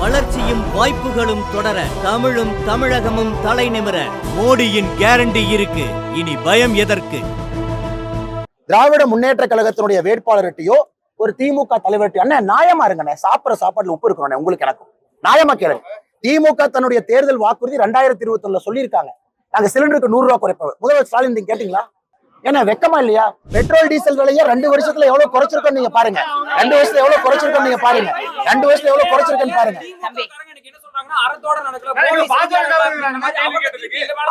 வளர்ச்சியும் வாய்ப்புகளும் தொடர தமிழும் தமிழகமும் தலை நிமிர மோடியின் கேரண்டி இருக்கு. இனி பயம் எதற்கு? திராவிட முன்னேற்ற கழகத்தினுடைய வேட்பாளர்கிட்டயோ ஒரு திமுக தலைவர்கிட்டயோ அண்ணா நியாயமா இருங்கண்ணே சாப்பிட்ற சாப்பாடுல உப்பு இருக்கணும் உங்களுக்கு எனக்கும் நியாயமா கேளுங்க. திமுக தன்னுடைய தேர்தல் வாக்குறுதி ரெண்டாயிரத்தி இருபத்தி ஒண்ணுல சொல்லியிருக்காங்க. நாங்க சிலிண்டருக்கு நூறு ரூபாய் குறைப்போம். முதல்வர் ஸ்டாலின் நீங்க கேட்டீங்களா? ஏன்னா வெக்கமா இல்லையா? பெட்ரோல் டீசல் விலையை ரெண்டு வருஷத்துல எவ்வளவு குறைச்சிருக்கோம் நீங்க பாருங்க. ரெண்டு வருஷத்துல எவ்வளவு குறைச்சிருக்கோம் நீங்க பாருங்க. ரெண்டு வருஷத்துல எவ்வளவு குறைச்சிருக்கேன்னு பாருங்க.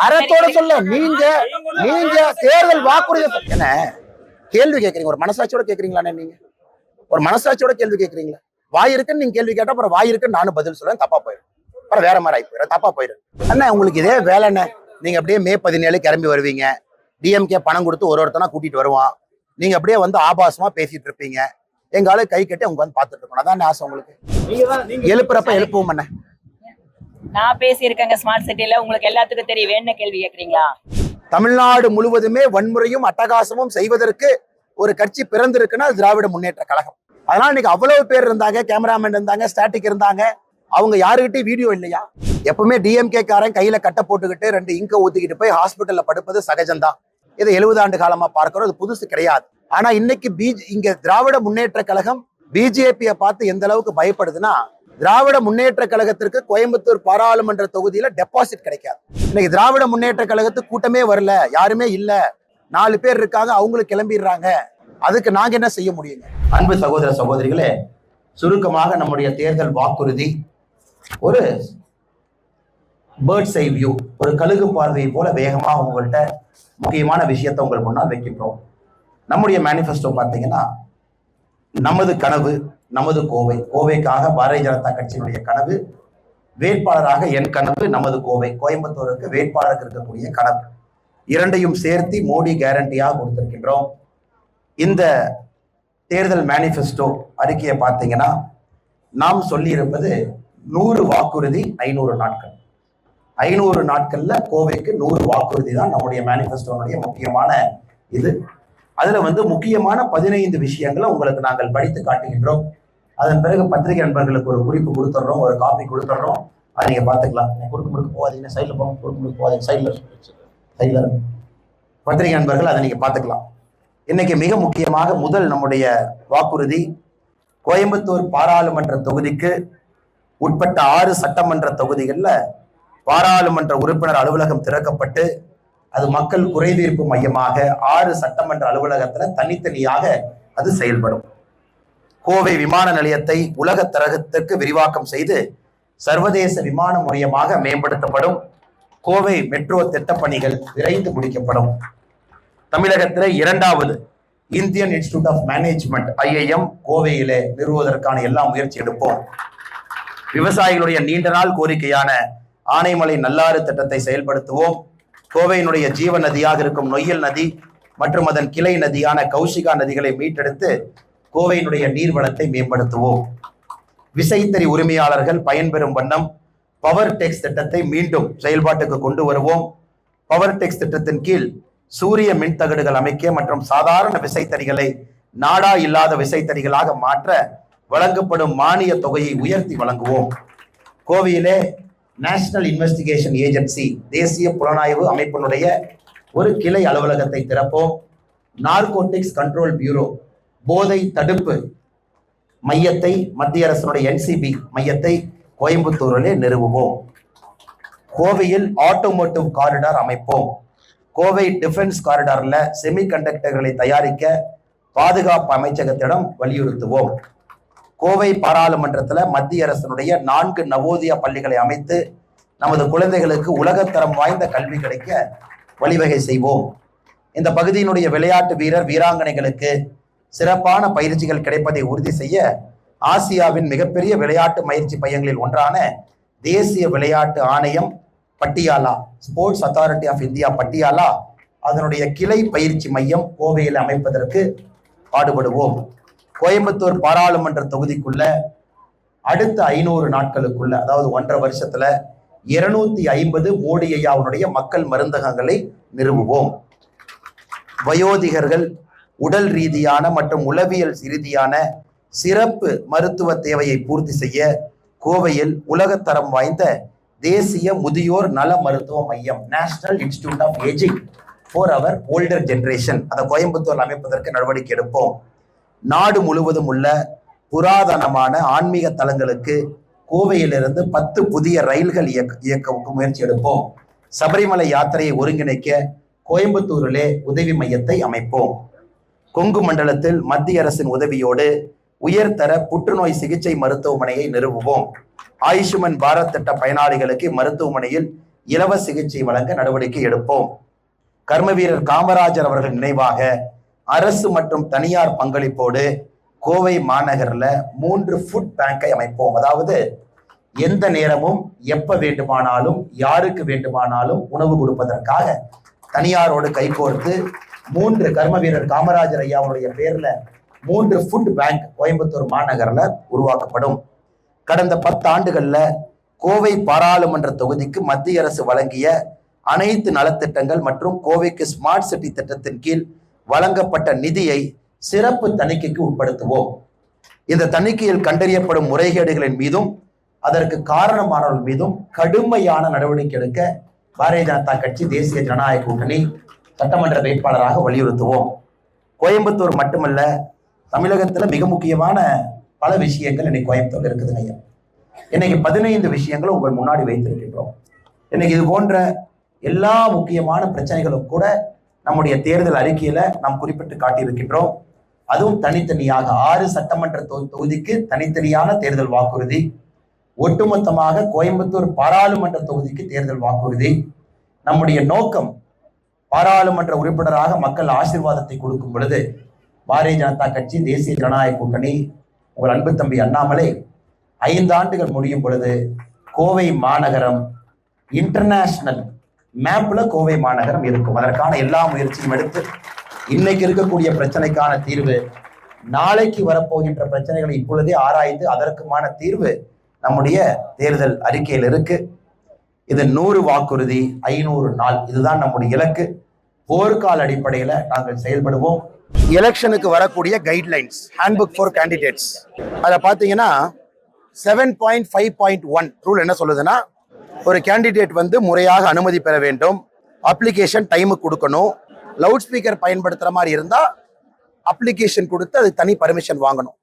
அறத்தோட சொல்ல நீங்க நீங்க தேர்தல் வாக்குறுதி என்ன? கேள்வி கேக்குறீங்க. ஒரு மனசாட்சியோட கேக்குறீங்களாண்ணே நீங்க? ஒரு மனசாட்சியோட கேள்வி கேக்குறீங்களா? வாய் இருக்குன்னு நீங்க கேள்வி கேட்டா அப்புறம் வாய் இருக்குன்னு நானும் பதில் சொல்றேன். தப்பா போயிடும் அப்புறம் வேற மாதிரி ஆகி போயிடும் தப்பா போயிடும் அண்ணா உங்களுக்கு இதே வேலைண்ணே நீங்க அப்படியே மே பதினேழு கிளம்பி வருவீங்க. டிஎம்கே பணம் கொடுத்து ஒரு ஒருத்தனா கூட்டிட்டு வருவான். நீங்க அப்படியே வந்து ஆபாசமா பேசிட்டு இருப்பீங்க. எங்க ஆளு கை கட்டி அவங்க வந்து பாத்துட்டு இருக்கணும். அதான் ஆசை உங்களுக்கு? எழுப்புறப்ப எழுப்புவோம் அண்ணே. நான் பேசியிருக்கேங்க ஸ்மார்ட் சிட்டில உங்களுக்கு எல்லாத்துக்கும் தெரியும். என்ன கேள்வி கேக்குறீங்களா தமிழ்நாடு முழுவதுமே வன்முறையும் அட்டகாசமும் செய்வதற்கு ஒரு கட்சி பிறந்திருக்குன்னா திராவிட முன்னேற்ற கழகம். அதனால இன்னைக்கு அவ்வளவு பேர் இருந்தாங்க கேமராமேன் இருந்தாங்க ஸ்டாட்டிக் இருந்தாங்க. அவங்க யாருகிட்டயும் வீடியோ இல்லையா? எப்பவுமே டிஎம்கே காரன் கையில கட்டை போட்டுக்கிட்டு ரெண்டு இங்க ஊத்திக்கிட்டு போய் ஹாஸ்பிட்டல்ல படுப்பது சகஜம்தான். இதை எழுபது ஆண்டு காலமா பார்க்கிறோம். அது புதுசு கிடையாது. ஆனா இன்னைக்கு பிஜி இங்க திராவிட முன்னேற்ற கழகம் பிஜேபியை பார்த்து எந்த அளவுக்கு பயப்படுதுன்னா திராவிட முன்னேற்ற கழகத்திற்கு கோயம்புத்தூர் பாராளுமன்ற தொகுதியில டெபாசிட் கிடைக்காது. இன்னைக்கு திராவிட முன்னேற்ற கழகத்துக்கு கூட்டமே வரல யாருமே இல்ல. நாலு பேர் இருக்காங்க அவங்களுக்கு கிளம்பிடுறாங்க. அதுக்கு நாங்க என்ன செய்ய முடியுங்க? அன்பு சகோதர சகோதரிகளே சுருக்கமாக நம்முடைய தேர்தல் வாக்குறுதி ஒரு பேர்ட்ஸ் ஐ வியூ ஒரு கழுகு பார்வை போல வேகமாக உங்கள்கிட்ட முக்கியமான விஷயத்தை உங்கள் முன்னால் வைக்கின்றோம். நம்முடைய மேனிஃபெஸ்டோ பார்த்தீங்கன்னா நமது கனவு நமது கோவை. கோவைக்காக பாரதிய ஜனதா கட்சியினுடைய கனவு வேட்பாளராக என் கனவு நமது கோவை. கோயம்புத்தூருக்கு வேட்பாளருக்கு இருக்கக்கூடிய கனவு. இரண்டையும் சேர்த்து மோடி கேரண்டியாக கொடுத்திருக்கின்றோம். இந்த தேர்தல் மேனிஃபெஸ்டோ அறிக்கையை பார்த்தீங்கன்னா நாம் சொல்லியிருப்பது நூறு வாக்குறுதி ஐநூறு நாட்கள். ஐநூறு நாட்கள்ல கோவைக்கு நூறு வாக்குறுதி தான் நம்முடைய மேனிஃபெஸ்டோனுடைய முக்கியமான இது. அதுல வந்து முக்கியமான பதினைந்து விஷயங்களை உங்களுக்கு நாங்கள் படித்து காட்டுகின்றோம். அதன் பிறகு பத்திரிகை நண்பர்களுக்கு ஒரு குறிப்பு கொடுத்துட்றோம் ஒரு காப்பி கொடுத்துட்றோம் அதை நீங்க பார்த்துக்கலாம். குறுக்கு முறுக்கு போகாதீங்க. சைடில் போங்க. குறுக்கு முறுக்கு போகாதீங்க. சைடில் சைடில் பத்திரிகை நண்பர்கள் அதை நீங்க பார்த்துக்கலாம். இன்னைக்கு மிக முக்கியமாக முதல் நம்முடைய வாக்குறுதி கோயம்புத்தூர் பாராளுமன்ற தொகுதிக்கு உட்பட்ட ஆறு சட்டமன்ற தொகுதிகளில் பாராளுமன்ற உறுப்பினர் அலுவலகம் திறக்கப்பட்டு அது மக்கள் குறைதீர்ப்பு மையமாக ஆறு சட்டமன்ற அலுவலகத்துல தனித்தனியாக அது செயல்படும். கோவை விமான நிலையத்தை உலக தரகத்திற்கு விரிவாக்கம் செய்து சர்வதேச விமான முறையமாக மேம்படுத்தப்படும். கோவை மெட்ரோ திட்டப்பணிகள் விரைந்து முடிக்கப்படும். தமிழகத்தில் இரண்டாவது Indian institute of management IIM கோவையிலே நிறுவுவதற்கான எல்லா முயற்சி எடுப்போம் விவசாயிகளுடைய நீண்ட நாள் கோரிக்கையான ஆனைமலை நல்லாறு திட்டத்தை செயல்படுத்துவோம். கோவையினுடைய ஜீவ நதியாக இருக்கும் நொய்யல் நதி மற்றும் அதன் கிளை நதியான கௌஷிகா நதிகளை மீட்டெடுத்து கோவையினுடைய நீர்வளத்தை மேம்படுத்துவோம். விசைத்தறி உரிமையாளர்கள் பயன்பெறும் வண்ணம் பவர் டெக்ஸ் திட்டத்தை மீண்டும் செயல்பாட்டுக்கு கொண்டு வருவோம். பவர் டெக்ஸ் திட்டத்தின் கீழ் சூரிய மின்தகடுகள் அமைக்க மற்றும் சாதாரண விசைத்தறிகளை நாடா இல்லாத விசைத்தறிகளாக மாற்ற வழங்கப்படும் மானிய தொகையை உயர்த்தி வழங்குவோம். கோவையிலே நேஷனல் இன்வெஸ்டிகேஷன் ஏஜென்சி தேசிய புலனாய்வு அமைப்பினுடைய ஒரு கிளை அலுவலகத்தை திறப்போம். நார்கோட்டிக்ஸ் கண்ட்ரோல் பியூரோ போதை தடுப்பு மையத்தை மத்திய அரசனுடைய என்சிபி மையத்தை கோயம்புத்தூரிலே நிறுவுவோம். கோவையில் ஆட்டோமோட்டிவ் காரிடார் அமைப்போம். கோவை டிஃபென்ஸ் காரிடாரில் செமி கண்டக்டர்களை தயாரிக்க பாதுகாப்பு அமைச்சகத்திடம் வலியுறுத்துவோம். கோவை பாராளுமன்றத்தில் மத்திய அரசினுடைய நான்கு நவோதியா பள்ளிகளை அமைத்து நமது குழந்தைகளுக்கு உலகத்தரம் வாய்ந்த கல்வி கிடைக்க வழிவகை செய்வோம். இந்த பகுதியினுடைய விளையாட்டு வீரர் வீராங்கனைகளுக்கு சிறப்பான பயிற்சிகள் கிடைப்பதை உறுதி செய்ய ஆசியாவின் மிகப்பெரிய விளையாட்டு பயிற்சி மையங்களில் ஒன்றான தேசிய விளையாட்டு ஆணையம் Patiala sports authority of India Patiala அதனுடைய கிளை பயிற்சி மையம் கோவையில் அமைப்பதற்கு பாடுபடுவோம். கோயம்புத்தூர் பாராளுமன்ற தொகுதிக்குள்ள அடுத்த ஐநூறு நாட்களுக்குள்ள அதாவது ஒன்றரை வருஷத்துல இருநூத்தி ஐம்பது மோடி ஐயாவுடைய மக்கள் மருந்தகங்களை நிறுவுவோம். வயோதிகர்கள் உடல் ரீதியான மற்றும் உளவியல் ரீதியான சிறப்பு மருத்துவ தேவையை பூர்த்தி செய்ய கோவையில் உலகத்தரம் வாய்ந்த தேசிய முதியோர் நல மருத்துவ மையம் national institute of ageing for our older generation அதை கோயம்புத்தூர் அமைப்பதற்கு நடவடிக்கை எடுப்போம். நாடு முழுவதும் உள்ள புராதனமான ஆன்மீக தலங்களுக்கு கோவையிலிருந்து பத்து புதிய ரயில்கள் இயக்க இயக்க முயற்சி எடுப்போம். சபரிமலை யாத்திரையை ஒருங்கிணைக்க கோயம்புத்தூரிலே உதவி மையத்தை அமைப்போம். கொங்கு மண்டலத்தில் மத்திய அரசின் உதவியோடு உயர்தர புற்றுநோய் சிகிச்சை மருத்துவமனையை நிறுவுவோம். ஆயுஷ்மன் பாரத் திட்ட பயனாளிகளுக்கு மருத்துவமனையில் இலவச சிகிச்சை வழங்க நடவடிக்கை எடுப்போம். கர்ம வீரர் காமராஜர் அவர்கள் நினைவாக அரசு மற்றும் தனியார் பங்களிப்போடு கோவை மாநகரில் மூன்று ஃபுட் பேங்கை அமைப்போம். அதாவது எந்த நேரமும் எப்ப வேண்டுமானாலும் யாருக்கு வேண்டுமானாலும் உணவு கொடுப்பதற்காக தனியாரோடு கைகோர்த்து மூன்று கர்ம வீரர் காமராஜர் ஐயா அவருடைய பேர்ல மூன்று ஃபுட் பேங்க் கோயம்புத்தூர் மாநகரில் உருவாக்கப்படும். கடந்த பத்து ஆண்டுகளில் கோவை பாராளுமன்ற தொகுதிக்கு மத்திய அரசு வழங்கிய அனைத்து நலத்திட்டங்கள் மற்றும் கோவைக்கு ஸ்மார்ட் சிட்டி திட்டத்தின் கீழ் வழங்கப்பட்ட நிதியை சிறப்பு தணிக்கைக்கு உட்படுத்துவோம். இந்த தணிக்கையில் கண்டறியப்படும் முறைகேடுகளின் மீதும் அதற்கு காரணமானவர்கள் மீதும் கடுமையான நடவடிக்கை எடுக்க பாரதிய ஜனதா கட்சி தேசிய ஜனநாயக கூட்டணி சட்டமன்ற வேட்பாளராக வலியுறுத்துவோம். கோயம்புத்தூர் மட்டுமல்ல தமிழகத்துல மிக முக்கியமான பல விஷயங்கள் இன்னைக்கு கோயம்புத்தூர் இருக்குதுங்க ஐயா. இன்னைக்கு பதினைந்து விஷயங்களை உங்கள் முன்னாடி வைத்திருக்கின்றோம். இன்னைக்கு இது போன்ற எல்லா முக்கியமான பிரச்சனைகளும் கூட நம்முடைய தேர்தல் அறிக்கையில நாம் குறிப்பிட்டு காட்டியிருக்கின்றோம். அதுவும் தனித்தனியாக ஆறு சட்டமன்ற தொகுதிக்கு தனித்தனியான தேர்தல் வாக்குறுதி. ஒட்டுமொத்தமாக கோயம்புத்தூர் பாராளுமன்ற தொகுதிக்கு தேர்தல் வாக்குறுதி. நம்முடைய நோக்கம் பாராளுமன்ற உறுப்பினராக மக்கள் ஆசீர்வாதத்தை கொடுக்கும் பொழுது பாரதிய ஜனதா கட்சி தேசிய ஜனநாயக கூட்டணி உங்கள் அன்பு தம்பி அண்ணாமலை ஐந்து ஆண்டுகள் முடியும் பொழுது கோவை மாநகரம் இன்டர்நேஷனல் மேப்ல கோவை மாநகரம் இருக்கும். அதற்கான எல்லா முயற்சியும் எடுத்து இன்னைக்கு இருக்கக்கூடிய பிரச்சனைக்கான தீர்வு நாளைக்கு வரப்போகின்ற பிரச்சனைகளை இப்பொழுதே ஆராய்ந்து அதற்குமான தீர்வு நம்முடைய தேர்தல் அறிக்கையில் இருக்கு. இது நூறு வாக்குறுதி ஐநூறு நாள். இதுதான் நம்முடைய இலக்கு. போர்க்கால அடிப்படையில நாங்கள் செயல்படுவோம். எலெக்ஷனுக்கு வரக்கூடிய கைட்லைன்ஸ் ஹேண்ட்புக் ஃபார் கேண்டிடேட்ஸ் அதை பார்த்தீங்கன்னா seven point five point one rule என்ன சொல்லுதுன்னா ஒரு கேண்டிடேட் வந்து முறையாக அனுமதி பெற வேண்டும். அப்ளிகேஷன் டைமுக்கு கொடுக்கணும். லவுட் ஸ்பீக்கர் பயன்படுத்துகிற மாதிரி இருந்தால் அப்ளிகேஷன் கொடுத்து அது தனி பர்மிஷன் வாங்கணும்.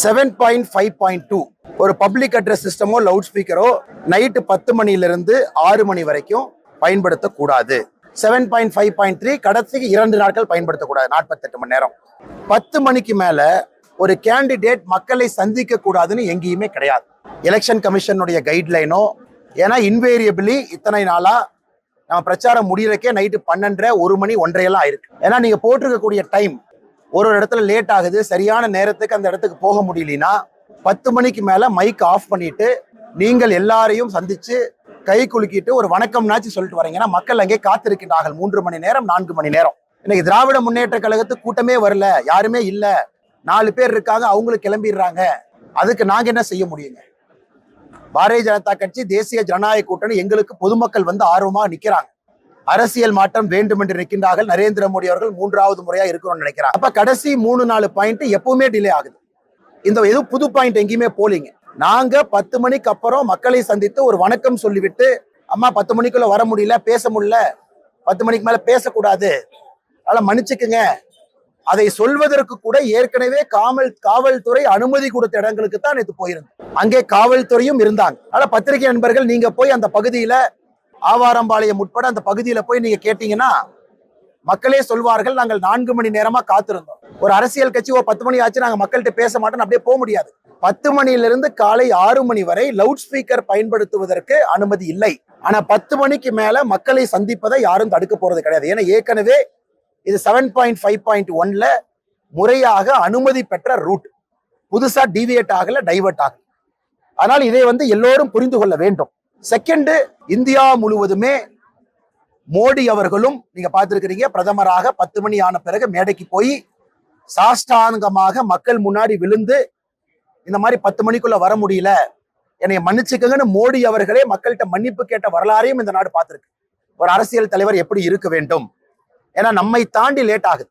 Seven point five point two ஒரு பப்ளிக் அட்ரஸ் சிஸ்டமோ லவுட் ஸ்பீக்கரோ நைட்டு பத்து மணிலிருந்து ஆறு மணி வரைக்கும் பயன்படுத்தக்கூடாது. Seven point five point three கடைசிக்கு இரண்டு நாட்கள் பயன்படுத்தக்கூடாது நாற்பத்தெட்டு மணி நேரம். பத்து மணிக்கு மேலே ஒரு கேண்டிடேட் மக்களை சந்திக்க கூடாதுன்னு எங்கேயுமே கிடையாது. எலெக்ஷன் கமிஷனுடைய கைட்லைனோ ஏன்னா இன்வேரியபிளி இத்தனை நாளாக நம்ம பிரச்சாரம் முடியறக்கே நைட்டு பன்னெண்டரை ஒரு மணி ஒன்றையெல்லாம் ஆயிருக்கு. ஏன்னா நீங்கள் போட்டிருக்கக்கூடிய டைம் ஒரு ஒரு இடத்துல லேட் ஆகுது சரியான நேரத்துக்கு அந்த இடத்துக்கு போக முடியலனா பத்து மணிக்கு மேலே மைக் ஆஃப் பண்ணிட்டு நீங்கள் எல்லாரையும் சந்திச்சு கை குலுக்கிட்டு ஒரு வணக்கம்னாச்சு சொல்லிட்டு வரீங்கன்னா மக்கள் அங்கே காத்திருக்கின்றார்கள். மூன்று மணி நேரம் நான்கு மணி நேரம். இன்னைக்கு திராவிட முன்னேற்ற கழகத்துக்கு கூட்டமே வரல யாருமே இல்லை. நாலு பேர் இருக்காங்க அவங்களும் கிளம்பிடுறாங்க. அதுக்கு நாங்கள் என்ன செய்ய முடியுங்க? பாரதிய ஜனதா கட்சி தேசிய ஜனநாயக கூட்டணி எங்களுக்கு பொதுமக்கள் வந்து ஆர்வமாக நிற்கிறாங்க அரசியல் மாற்றம் வேண்டும் என்று நிற்கின்றார்கள். நரேந்திர மோடி அவர்கள் மூன்றாவது முறையா இருக்கணும்னு நினைக்கிறாங்க. அப்ப கடைசி மூணு நாலு பாயிண்ட் எப்பவுமே டிலே ஆகுது. இந்த எதுவும் புது பாயிண்ட் எங்கேயுமே போலீங்க. நாங்க பத்து மணிக்கு அப்புறம் மக்களை சந்தித்து ஒரு வணக்கம் சொல்லிவிட்டு அம்மா பத்து மணிக்குள்ள வர முடியல பேச முடியல. பத்து மணிக்கு மேல பேசக்கூடாது. அதனால மன்னிச்சுக்குங்க. அதை சொல்வதற்கு கூட ஏற்கனவே காவல் காவல்துறை அனுமதி கொடுத்த இடங்களுக்கு தான் நேற்று போயிருந்தோம் அங்கே காவல்துறையும் இருந்தாங்க. ஆனால் பத்திரிகை நண்பர்கள் நீங்க போய் அந்த பகுதியில ஆவாரம்பாளையம் உட்பட அந்த பகுதியில போய் நீங்க கேட்டீங்கன்னா மக்களே சொல்வார்கள் நாங்கள் நான்கு மணி நேரமா காத்திருந்தோம். ஒரு அரசியல் கட்சி ஒரு பத்து மணி ஆச்சு நாங்க மக்கள்கிட்ட பேச மாட்டோம் அப்படியே போக முடியாது. பத்து மணியிலிருந்து காலை ஆறு மணி வரை லவுட் ஸ்பீக்கர் பயன்படுத்துவதற்கு அனுமதி இல்லை. ஆனா பத்து மணிக்கு மேல மக்களை சந்திப்பதை யாரும் தடுக்க போறது கிடையாது. ஏன்னா ஏற்கனவே இது செவன் பாயிண்ட் ஃபைவ் பாயிண்ட் ஒன்ல முறையாக அனுமதி பெற்ற ரூட் புதுசா டிவியேட் ஆகல டைவர்ட் ஆகல. அதனால் இதை வந்து எல்லோரும் புரிந்து கொள்ள வேண்டும். செகண்டு இந்தியா முழுவதுமே மோடி அவர்களும் நீங்க பார்த்துருக்கிறீங்க பிரதமராக பத்து மணி ஆன பிறகு மேடைக்கு போய் சாஷ்டாங்கமாக மக்கள் முன்னாடி விழுந்து இந்த மாதிரி பத்து மணிக்குள்ள வர முடியல என்னை மன்னிச்சுக்கங்கன்னு மோடி அவர்களே மக்கள்கிட்ட மன்னிப்பு கேட்ட வரலாறையும் இந்த நாடு பார்த்துருக்கு. ஒரு அரசியல் தலைவர் எப்படி இருக்க வேண்டும்? ஏன்னா நம்மை தாண்டி லேட் ஆகுது.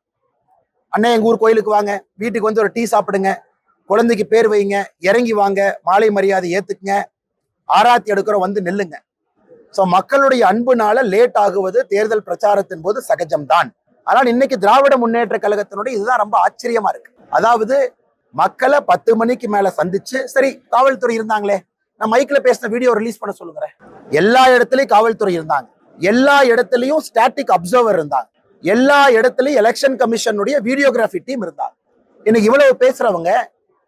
அண்ணன் எங்கள் ஊர் கோயிலுக்கு வாங்க. வீட்டுக்கு வந்து ஒரு டீ சாப்பிடுங்க. குழந்தைக்கு பேர் வைங்க. இறங்கி வாங்க. மாலை மரியாதை ஏற்றுக்குங்க ஆராத்தி எடுக்கிறோம் வந்து நில்லுங்க. ஸோ மக்களுடைய அன்புனால லேட் ஆகுவது தேர்தல் பிரச்சாரத்தின் போது சகஜம்தான். ஆனால் இன்னைக்கு திராவிட முன்னேற்ற கழகத்தினுடைய இதுதான் ரொம்ப ஆச்சரியமா இருக்கு. அதாவது மக்களை பத்து மணிக்கு மேல சந்திச்சு சரி காவல்துறை இருந்தாங்களே நான் மைக்ல பேசின வீடியோ ரிலீஸ் பண்ண சொல்லுங்க எல்லா இடத்துலயும் காவல்துறை இருந்தாங்க. எல்லா இடத்துலயும் ஸ்டாட்டிக் அப்சர்வர் இருந்தாங்க. எல்லா இடத்துலயும் எலெக்ஷன் கமிஷனுடைய வீடியோகிராஃபி டீம் இருந்தாங்க. இன்னைக்கு இவ்வளவு பேசுறவங்க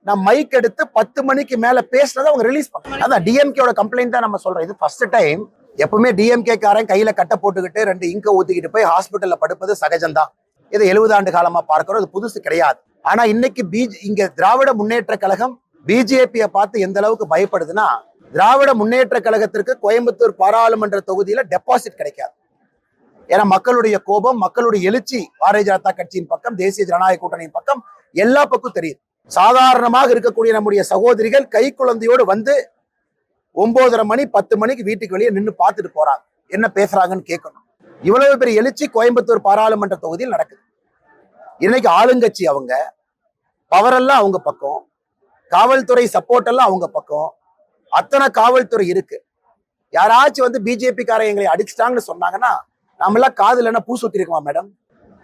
நான் மைக் எடுத்து பத்து மணிக்கு மேல பேசுறதை அவங்க ரிலீஸ் பண்ண அதான் டிஎம்கேட கம்ப்ளைண்ட் தான் நம்ம சொல்றோம். இது ஃபர்ஸ்ட் டைம் எப்பவுமே டிஎம்கே காரன் கையில கட்ட போட்டுக்கிட்டு ரெண்டு இங்க ஊத்திக்கிட்டு போய் ஹாஸ்பிட்டல்ல படுப்பது சகஜம்தான். இது எழுபது ஆண்டு காலமா பார்க்கிறோம். இது புதுசு கிடையாது. ஆனா இன்னைக்கு பிஜ் இங்க திராவிட முன்னேற்ற கழகம் பிஜேபியை பார்த்து எந்த அளவுக்கு பயப்படுதுன்னா திராவிட முன்னேற்ற கழகத்திற்கு கோயம்புத்தூர் பாராளுமன்ற தொகுதியில டெபாசிட் கிடைக்காது. ஏன்னா மக்களுடைய கோபம் மக்களுடைய எழுச்சி பாரதிய ஜனதா கட்சியின் பக்கம் தேசிய ஜனநாயக கூட்டணியின் பக்கம் எல்லா பக்கம் தெரியுது. சாதாரணமாக இருக்கக்கூடிய நம்முடைய சகோதரிகள் கை குழந்தையோடு வந்து ஒன்பதரை மணி பத்து மணிக்கு வீட்டுக்கு வெளியே நின்று பார்த்துட்டு போறாங்க. என்ன பேசுறாங்கன்னு கேட்கணும். இவ்வளவு பெரிய எழுச்சி கோயம்புத்தூர் பாராளுமன்ற தொகுதியில் நடக்குது. இன்னைக்கு ஆளுங்கட்சி அவங்க பவரெல்லாம் அவங்க பக்கம் காவல்துறை சப்போர்ட் எல்லாம் அவங்க பக்கம் அத்தனை காவல்துறை இருக்கு. யாராச்சும் வந்து பிஜேபி கார எங்களை அடிச்சிட்டாங்கன்னு சொன்னாங்கன்னா நாமெல்லாம் காதுல என்ன பூ சுத்தி இருக்கோமா மேடம்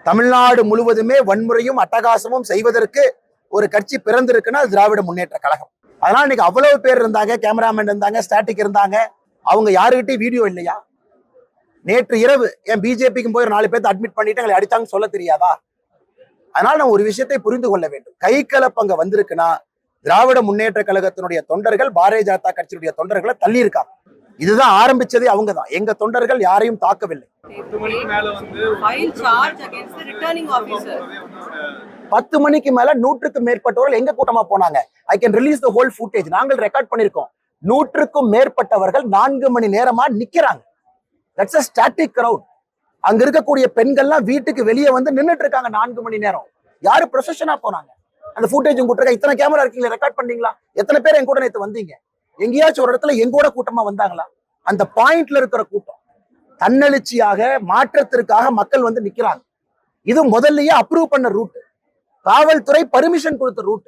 தமிழ்நாடு முழுவதுமே வன்முறையும் அட்டகாசமும் செய்வதற்கு ஒரு கட்சி பிறந்திருக்குன்னா திராவிட முன்னேற்ற கழகம். அதனால இன்னைக்கு அவ்வளவு பேர் இருந்தாங்க கேமராமேன் இருந்தாங்க ஸ்டாட்டிக் இருந்தாங்க. அவங்க யாருக்கிட்டே வீடியோ இல்லையா? நேற்று இரவு என் பிஜேபிக்கும் போய் ஒரு நாலு பேர்த்து அட்மிட் பண்ணிட்டு எங்களை அடித்தாங்கன்னு சொல்ல தெரியாதா? அதனால நான் ஒரு விஷயத்தை புரிந்து கொள்ள வேண்டும். கை கலப்பு அங்க வந்திருக்குன்னா திராவிட முன்னேற்ற கழகத்தினுடைய தொண்டர்கள் பாரதிய ஜனதா கட்சியினுடைய தொண்டர்களை தள்ளி இருக்காங்க இதுதான் ஆரம்பிச்சதே அவங்க தான் எங்க தொண்டர்கள் யாரையும் தாக்கவில்லை. பத்து மணிக்கு மேல நூற்றுக்கு மேற்பட்டவர்கள் எங்க கூட்டமா போனாங்க? I can release the whole footage நாங்கள் ரெக்கார்ட் பண்ணிருக்கோம். நூற்றுக்கும் மேற்பட்டவர்கள் நான்கு மணி நேரமா நிக்கிறாங்க. That's a static crowd. அங்க இருக்கக்கூடிய பெண்கள்லாம் வீட்டுக்கு வெளியே வந்து நின்னுட்டு இருக்காங்க நான்கு மணி நேரம். யாரு ப்ரொஃபஷனா போனாங்க? அந்த ஃபுட்டேஜ் கொடுத்துருக்க? இத்தனை கேமரா இருக்கீங்களா ரெக்கார்ட் பண்ணீங்களா எத்தனை பேர் என் கூட நேத்து வந்தீங்க? எங்கேயாச்சும் ஒரு இடத்துல எங்கூட கூட்டமா வந்தாங்களா? அந்த பாயிண்ட்ல இருக்கிற கூட்டம். தன்னெழுச்சியாக மாற்றத்திற்காக மக்கள் வந்து நிக்கிறாங்க. இது முதல்லயே அப்ரூவ் பண்ண ரூட் காவல்துறை பர்மிஷன் கொடுத்த ரூட்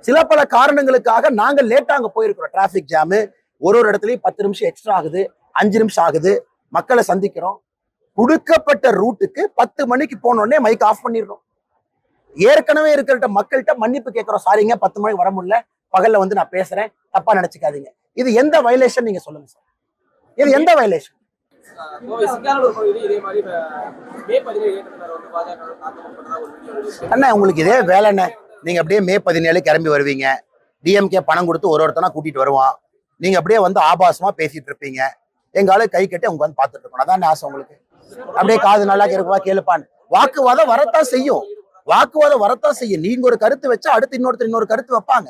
சில பல காரணங்களுக்காக நாங்க லேட்டா அங்க போயிருக்கிறோம். டிராபிக் ஜாமு ஒரு ஒரு இடத்துலயும் பத்து நிமிஷம் எக்ஸ்ட்ரா ஆகுது அஞ்சு நிமிஷம் ஆகுது. மக்களை சந்திக்கிறோம். கொடுக்கப்பட்ட ரூட்டுக்கு பத்து மணிக்கு போன உடனே மைக் ஆஃப் பண்ணிடுறோம். ஏற்கனவே இருக்கிற மக்கள்கிட்ட மன்னிப்பு கேட்கிறோம். சாரிங்க பத்து மணிக்கு வர முடியல. பகல்ல வந்து நான் பேசுறேன். தப்பா நினைச்சுக்காதீங்க. இது எந்த வயலேஷன் நீங்க சொல்லுங்க சார் இது எந்த வயலேஷன் அண்ணா உங்களுக்கு இதே வேலை என்ன? நீங்க அப்படியே மே பதினேழு கிளம்பி வருவீங்க. டிஎம்கே பணம் கொடுத்து ஒரு ஒருத்தனா கூட்டிட்டு வருவான். நீங்க அப்படியே வந்து ஆபாசமா பேசிட்டு இருப்பீங்க. எங்கால கை கட்டி அவங்க வந்து பார்த்துட்டு இருக்கணும். அதான் ஆசை உங்களுக்கு? அப்படியே காது நல்லா இருக்குவா கேளுப்பான்னு வாக்குவாதம் வரத்தான் செய்யும். வாக்குவாதம் வரத்தான் செய்யும். நீங்க ஒரு கருத்து வச்சா அடுத்து இன்னொருத்தர் இன்னொரு கருத்து வைப்பாங்க.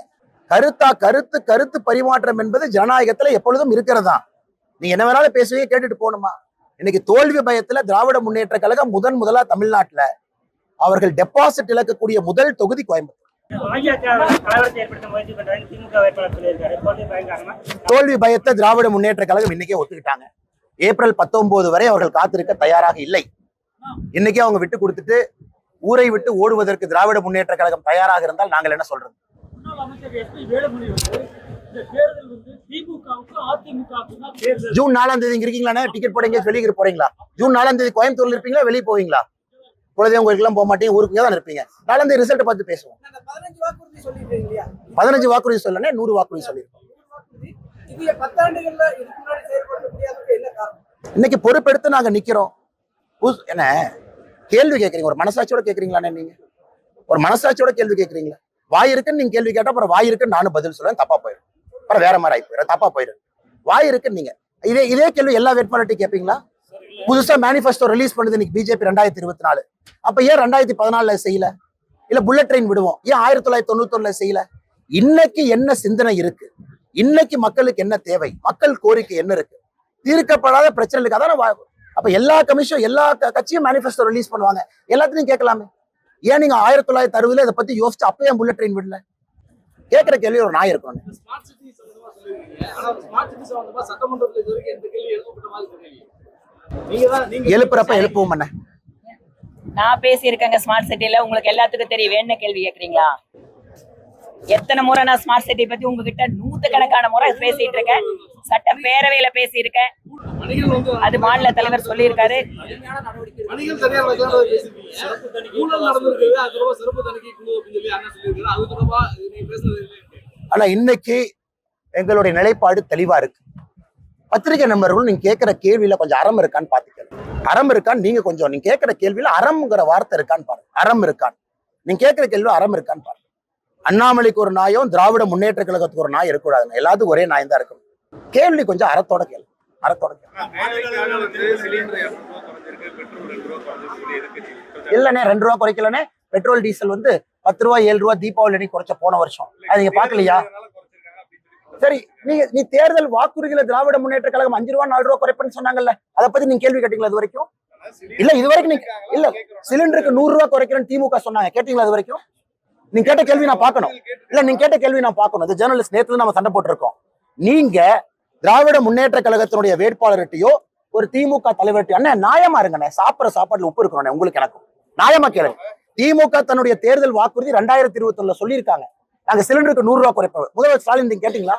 கருத்தா கருத்து கருத்து பரிமாற்றம் என்பது ஜனநாயகத்துல எப்பொழுதும் இருக்கிறதா? நீங்க என்ன வேணாலும் பேசுவீங்க கேட்டுட்டு போகணுமா? இன்னைக்கு தோல்வி பயத்துல திராவிட முன்னேற்ற கழகம் முதன் முதலா தமிழ்நாட்டுல அவர்கள் டெபாசிட் இழக்கக்கூடிய முதல் தொகுதி கோயம்புத்தூர். தோல்வி தோல்வி பயத்தை திராவிட முன்னேற்ற கழகம் இன்னைக்கே ஒத்துக்கிட்டாங்க. ஏப்ரல் பத்தொன்பது வரை அவர்கள் காத்திருக்க தயாராக இல்லை. இன்னைக்கே அவங்க விட்டு கொடுத்துட்டு ஊரை விட்டு ஓடுவதற்கு திராவிட முன்னேற்ற கழகம் தயாராக இருந்தால் நாங்கள் என்ன சொல்றது? ஜூன் நாலாம் தேதி இங்க இருக்கீங்களா டிக்கெட் போட எங்கேயாச்சும் வெளியே போறீங்களா? ஜூன் நாலாம் தேதி கோயம்புத்தூர்ல இருப்பீங்களா வெளியே போவீங்களா? குலதெய்வம் கோயிலுக்குலாம் போக மாட்டீங்க ஊருக்கு தான் இருப்பீங்க. நாலாம் தேதி ரிசல்ட் பார்த்து பேசுவோம். பதினஞ்சு வாக்குறுதி சொல்லனே நூறு வாக்குறுதி சொல்லியிருக்கோம். இன்னைக்கு பொறுப்பெடுத்து நாங்க நிக்கிறோம். புஸ்- என்ன? கேள்வி கேட்கறீங்க ஒரு மனசாட்சியோட கேட்கறீங்களாண்ணே நீங்க? ஒரு மனசாட்சியோட கேள்வி கேட்கறீங்களா வாய் இருக்குன்னு நீங்க கேள்வி கேட்டா அப்புறம் வாய் இருக்குன்னு நானும் பதில் சொல்றேன் தப்பா போயிடும் அப்புறம் வேற மாதிரி ஆகி போயிடும் தப்பா போயிடும் வாய் இருக்குன்னு நீங்க இதே இதே கேள்வி எல்லா வேட்பாளர்ட்டையும் கேட்பீங்களா புதுசா மேனிஃபெஸ்டோ ரிலீஸ் பண்ணுது இன்னைக்கு பிஜேபி ரெண்டாயிரத்தி இருபத்தி நாலு அப்ப ஏன் ரெண்டாயிரத்தி பதினாலுல செய்யல? இல்ல புல்லட் ட்ரெயின் விடுவோம். ஏன் ஆயிரத்தி தொள்ளாயிரத்தி தொண்ணூத்தி செய்யல? இன்னைக்கு என்ன சிந்தனை இருக்கு? இன்னைக்கு மக்களுக்கு என்ன தேவை? மக்கள் கோரிக்கை என்ன இருக்கு? தீர்க்கப்படாத பிரச்சனை இருக்கு அதான அப்ப எல்லா கமிஷன் எல்லா கட்சியும் மேனிஃபெஸ்டோ ரிலீஸ் பண்ணுவாங்க. எல்லாத்தையும் கேட்கலாமே. ஏன் நீங்க ஆயிரத்தி தொள்ளாயிரத்தி அறுபதுல இதை பத்தி யோசிச்சு அப்பயே புல்லட் ட்ரெயின் விடல? கேட்கிற கேள்வி ஒரு நாய் இருக்கணும். எழுப்புறப்ப எழுப்புவோம் என்ன நான் பேசியிருக்கேங்க ஸ்மார்ட் சிட்டில உங்களுக்கு எல்லாத்துக்கும் தெரியும். வேணும் கேள்வி கேக்குறீங்களா? எத்தனை முறை நான் ஸ்மார்ட் சிட்டி பத்தி உங்ககிட்ட நூத்துக்கணக்கான முறை பேசிட்டு இருக்கேன். சட்ட பேரவையில பேசியிருக்கேன். அது மாநில தலைவர் சொல்லியிருக்காரு. ஆனா இன்னைக்கு எங்களுடைய நிலைப்பாடு தெளிவா இருக்கு. பத்திரிகை நண்பர்கள் நீங்க கேட்கிற கேள்வியில கொஞ்சம் அறம் இருக்கான்னு பாத்துக்கணும் அறம் இருக்கான்னு நீங்க கொஞ்சம் நீங்க கேட்கிற கேள்வியில அறம்ங்கிற வார்த்தை இருக்கான்னு பாருங்க. அறம் இருக்கான்னு. நீங்க கேட்கிற கேள்வி அறம் இருக்கான்னு பாருங்க. அண்ணாமலைக்கு ஒரு நாயும் திராவிட முன்னேற்ற கழகத்துக்கு ஒரு நாய் இருக்கக்கூடாதுங்க. எல்லாத்துக்கும் ஒரே நாய் தான் இருக்கும் கேள்வி கொஞ்சம் அறத்தோட கேள்வி அறத்தோட கேள்வி ரெண்டு ரூபா குறைக்கலண்ணே. பெட்ரோல் டீசல் வந்து பத்து ரூபா ஏழு ரூபா தீபாவளி அன்னைக்கு குறைச்ச போன வருஷம். அது நீங்க பாக்கலையா சரி நீங்க நீ தேர்தல் வாக்குறுதியில திராவிட முன்னேற்ற கழகம் அஞ்சு ரூபா நாலு ரூபா குறைப்பேன்னு சொன்னாங்கல்ல அதை பத்தி நீங்க கேள்வி கேட்டீங்களா இது வரைக்கும்? இல்ல இது வரைக்கும் நீங்க இல்ல சிலிண்டருக்கு நூறு ரூபா குறைக்கிறேன்னு திமுக சொன்னாங்க. கேட்டீங்களா இது வரைக்கும்? நீங்க கேட்ட கேள்வி நான் பார்க்கணும். இல்ல நீங்க கேட்ட கேள்வி நான் பார்க்கணும். இது ஜேர்னலிஸ்ட் நேத்துல நம்ம சண்டை போட்டிருக்கோம். நீங்க திராவிட முன்னேற்ற கழகத்தினுடைய வேட்பாளர்கிட்டயோ ஒரு திமுக தலைவர்கிட்ட அண்ணே நியாயமா இருங்கண்ணே. சாப்பிட்ற சாப்பாடுல உப்பு இருக்கணும் உங்களுக்கு எனக்கும் நியாயமா கேளுங்க. திமுக தன்னுடைய தேர்தல் வாக்குறுதி ரெண்டாயிரத்தி இருபத்தி ஒண்ணுல சொல்லியிருக்காங்க. நாங்க சிலிண்டருக்கு நூறு ரூபா குறைப்போம். முதல்வர் ஸ்டாலின் நீங்க கேட்டீங்களா?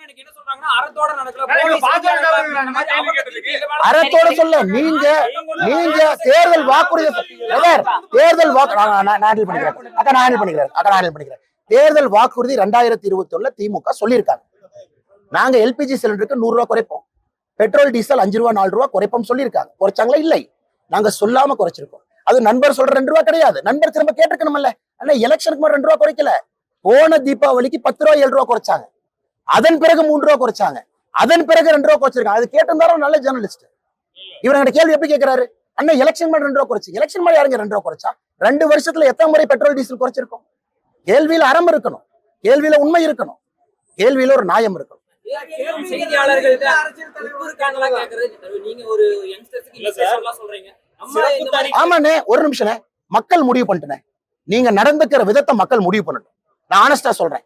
அறத்தோட சொல்ல நீங்க நீங்க தேர்தல் வாக்குறுதி தேர்தல் வாக்கு நான் பண்ணிக்கிறேன். அக்கா நான் பண்ணிக்கிறேன். அக்கா நான் handle பண்ணிக்கிறேன். தேர்தல் வாக்குறுதி ரெண்டாயிரத்தி இருபத்தி ஒண்ணுல திமுக சொல்லியிருக்காங்க. நாங்க எல்பிஜி சிலிண்டருக்கு நூறு ரூபாய் குறைப்போம். பெட்ரோல் டீசல் அஞ்சு ரூபா நாலு ரூபா குறைப்போம் சொல்லியிருக்காங்க. குறைச்சாங்களா? இல்லை. நாங்க சொல்லாம குறைச்சிருக்கோம். அது நண்பர் சொல்ற ரெண்டு ரூபா கிடையாது. நண்பர் திரும்ப கேட்டுக்கணும்ல ஆனா எலெக்ஷனுக்கு மட்டும் ரெண்டு ரூபா குறைக்கல. போன தீபாவளிக்கு பத்து ரூபா ஏழு ரூபா குறைச்சாங்க. அதன் பிறகு மூன்று ரூபா குறைச்சாங்க. அதன் பிறகு ரெண்டு ரூபா குறைச்சிருக்காங்க. அது கேட்டிருந்தாலும் நல்ல ஜேர்னலிஸ்ட் இவர் என்கிட்ட கேள்வி எப்படி கேட்கிறாரு? அண்ணா எலெக்ஷன் மாதிரி ரெண்டு ரூபா குறைச்சு. எலெக்ஷன் மாதிரி யாருங்க ரெண்டு ரூபா குறைச்சா? ரெண்டு வருஷத்துல எத்தனை முறை பெட்ரோல் டீசல் குறைச்சிருக்கோம்? கேள்வியில அறம் இருக்கணும். கேள்வியில உண்மை இருக்கணும். கேள்வியில ஒரு நியாயம் இருக்கணும். ஆமாண்ணே ஒரு நிமிஷம்ண்ணே மக்கள் முடிவு பண்ணிட்டேனே நீங்க நடந்துக்கிற விதத்தை மக்கள் முடிவு பண்ணட்டும். நான் ஆனஸ்டா சொல்றேன்.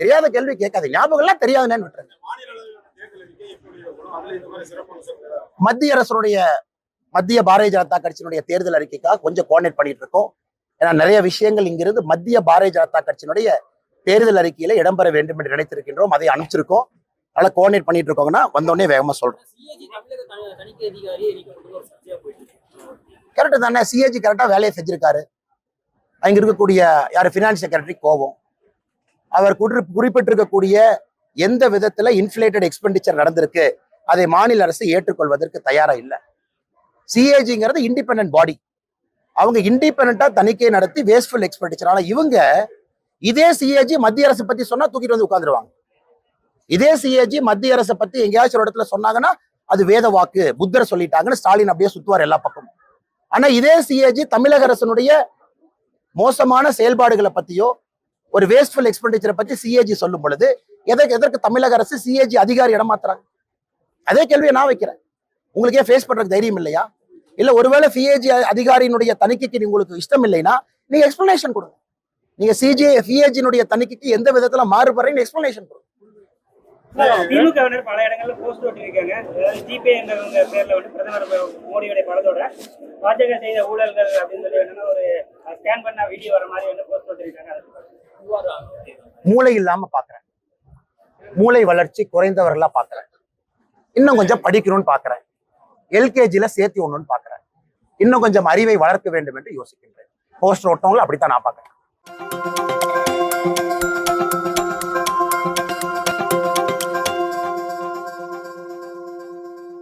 தெரியாத கேள்வி கேட்காது. ஞாபகம் எல்லாம் தெரியாதுன்னு விட்டுருங்க. மத்திய அரசுடைய மத்திய பாரதிய ஜனதா கட்சியினுடைய தேர்தல் அறிக்கைக்காக கொஞ்சம் கோஆர்டினேட் பண்ணிட்டு இருக்கோம். ஏன்னா நிறைய விஷயங்கள் இங்கிருந்து மத்திய பாரதிய ஜனதா கட்சியினுடைய தேர்தல் அறிக்கையில இடம்பெற வேண்டும் என்று நினைத்திருக்கின்றோம். அதை அனுப்பிச்சிருக்கோம். அதனால கோஆர்டினேட் பண்ணிட்டு இருக்கோங்கன்னா வந்தோடனே வேகமா சொல்றோம். கரெக்டு கரெக்ட் தானே சிஏஜி கரெக்டா வேலையை செஞ்சிருக்காரு. அங்க இருக்கக்கூடிய யார்? ஃபினான்ஸ் செக்ரட்டரி கோவம் அவர் குறி குறிப்பிட்டிருக்கக்கூடிய எந்த விதத்துல இன்ஃபிளேட்டட் எக்ஸ்பெண்டிச்சர் நடந்திருக்கு அதை மாநில அரசு ஏற்றுக்கொள்வதற்கு தயாரா இல்லை. சிஏஜிங்கிறது இண்டிபெண்ட் பாடி அவங்க இண்டிபெண்டா தணிக்கை நடத்தி வேஸ்ட்ஃபுல் எக்ஸ்பெண்டிச்சர் ஆனா இவங்க இதே சிஏஜி மத்திய அரசு பத்தி சொன்னா தூக்கிட்டு வந்து உட்காந்துருவாங்க இதே சிஏஜி மத்திய அரசை பத்தி எங்கேயாச்சும் ஒரு இடத்துல சொன்னாங்கன்னா அது வேத வாக்கு புத்தர் சொல்லிட்டாங்கன்னு ஸ்டாலின் அப்படியே சுத்துவார் எல்லா பக்கமும். ஆனா இதே சிஏஜி தமிழக அரசனுடைய மோசமான செயல்பாடுகளை பத்தியோ ஒரு வேஸ்ட்ஃபுல் எக்ஸ்பெண்டிச்சரை பத்தி சிஏஜி சொல்லும் பொழுது எதற்கு எதற்கு தமிழக அரசு சிஏஜி அதிகாரி இடமாத்துறாங்க? அதே கேள்வியை நான் வைக்கிறேன். உங்களுக்கே ஃபேஸ் பண்றதுக்கு தைரியம் இல்லையா? இல்ல ஒருவேளை சிஏஜி அதிகாரியினுடைய தணிக்கைக்கு உங்களுக்கு இஷ்டம் இல்லைன்னா நீங்க எக்ஸ்பிளனேஷன் கொடுங்க. நீங்க சிஜி சிஏஜினுடைய தணிக்கைக்கு எந்த விதத்துல மாறுபடுறீங்க எக்ஸ்பிளனேஷன் கொடுங்க. திமுகவினர் பல இடங்கள்ல போஸ்ட் ஜிபே என்ற பேர்ல வந்து பிரதமர் படத்தோட பாஜக செய்த ஊழல்கள் அப்படின்னு சொல்லி ஒரு ஸ்கேன் பண்ண வீடியோ வர மாதிரி வந்து போஸ்ட் மூளை இல்லாம பாக்குறேன். மூளை வளர்ச்சி குறைந்தவர்களா பாக்குறேன். இன்னும் கொஞ்சம் படிக்கணும்னு பாக்குறேன். எல்கேஜில சேர்த்து ஒண்ணுன்னு பாக்குறேன். இன்னும் கொஞ்சம் அறிவை வளர்க்க வேண்டும் என்று யோசிக்கின்றேன். போஸ்டர் ஒட்டவங்களை அப்படித்தான் நான் பாக்குறேன்.